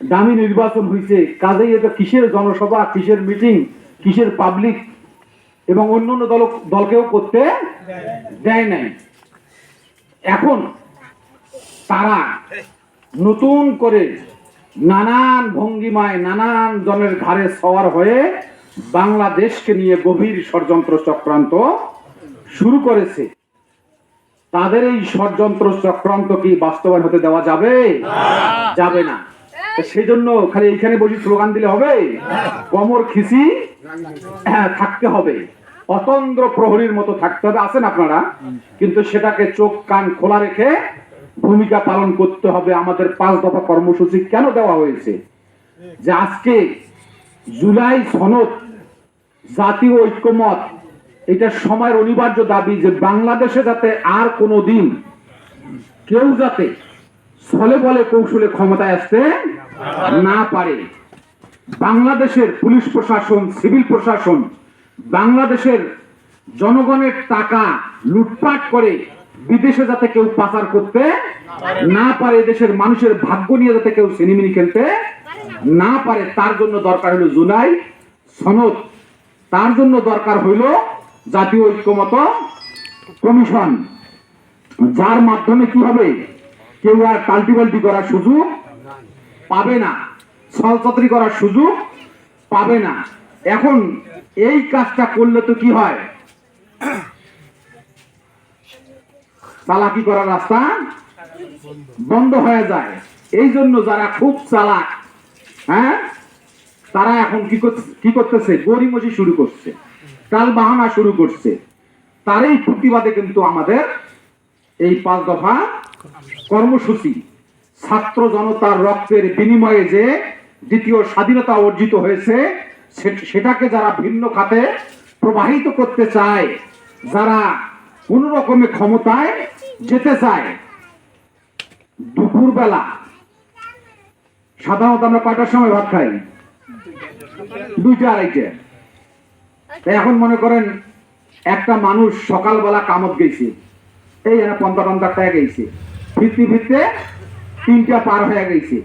দামি নির্বাচন হয়েছে কাজেই এটা কিসের জনসভা কিসের মিটিং কিসের পাবলিক এবং অন্য অন্য দল দলকেও করতে দেয় নাই। এখন তারা নতুন করে নানান ভঙ্গিমায় নানান জনের ঘাড়ে সওয়ার হয়ে বাংলাদেশকে নিয়ে গভীর ষড়যন্ত্র চক্রান্ত শুরু করেছে। তাদের এই ষড়যন্ত্র চক্রান্ত কি বাস্তবায়ন হতে দেওয়া যাবে? যাবে না। সেই জন্য খালি এইখানে বসে স্লোগান দিলে হবে কমর খিচি হ্যাঁ, থাকতে হবে। অতন্দ্র প্রহরীর মতো থাকতে হবে। আছেন আপনারা? কিন্তু সেটাকে চোখ কান খোলা রেখে ভূমিকা পালন করতে হবে। আমাদের পাঁচ দফা কর্মসূচি কেন দেওয়া হয়েছে? যে আজকে জুলাই সনদ জাতীয় ঐক্যমত এটা সময়ের অনিবার্য দাবি যে বাংলাদেশে যাতে আর কোনো দিন কেউ যাতে ছলে বলে কৌশলে ক্ষমতায় আসতে না পারে। বাংলাদেশের পুলিশ প্রশাসন, সিভিল প্রশাসন, বাংলাদেশের জনগণের টাকা লুটপাট করে বিদেশে যাতে কেউ পাচার করতে না পারে, দেশের মানুষের ভাগ্য নিয়ে যাতে কেউ সিনেমিনি খেলতে না পারে, তার জন্য দরকার হলো জুলাই সনদ। তার জন্য দরকার হইল জাতীয় ঐক্যমত কমিশন। যার মাধ্যমে কি হবে? কেউ আর কাল্টিভাল্টি করার সুযোগ পাবে না। ছলচাতরি করার সুযোগ পাবে না। এখন এই কাজটা করলে তো কি হয়? চালাকি করার রাস্তা বন্ধ হয়ে যায়। এই জন্য যারা খুব চালাক হ্যাঁ তারা এখন কি কি করতেছে? গরিমসি শুরু করছে কাল বাহানা শুরু করছে। তারই প্রতিবাদে কিন্তু আমাদের এই পাঁচ দফা কর্মসূচি। ছাত্র জনতার রক্তের বিনিময়ে যে দ্বিতীয় স্বাধীনতা অর্জিত হয়েছে সেটাকে যারা ভিন্ন খাতে প্রবাহিত করতে চায়, যারা কোন রকমের ক্ষমতায় যেতে চায়, দুপুরবেলা, সাধারণত আমরা কয়টার সময় ভাত খাই? দুইটা আড়াইটে। এখন মনে করেন একটা মানুষ সকালবেলা কামত গেছে। এই পঞ্চাশ পঞ্চাশ টাকা গেছে ফিরতে ফিরতে তিনটা পার হয়ে গেছে।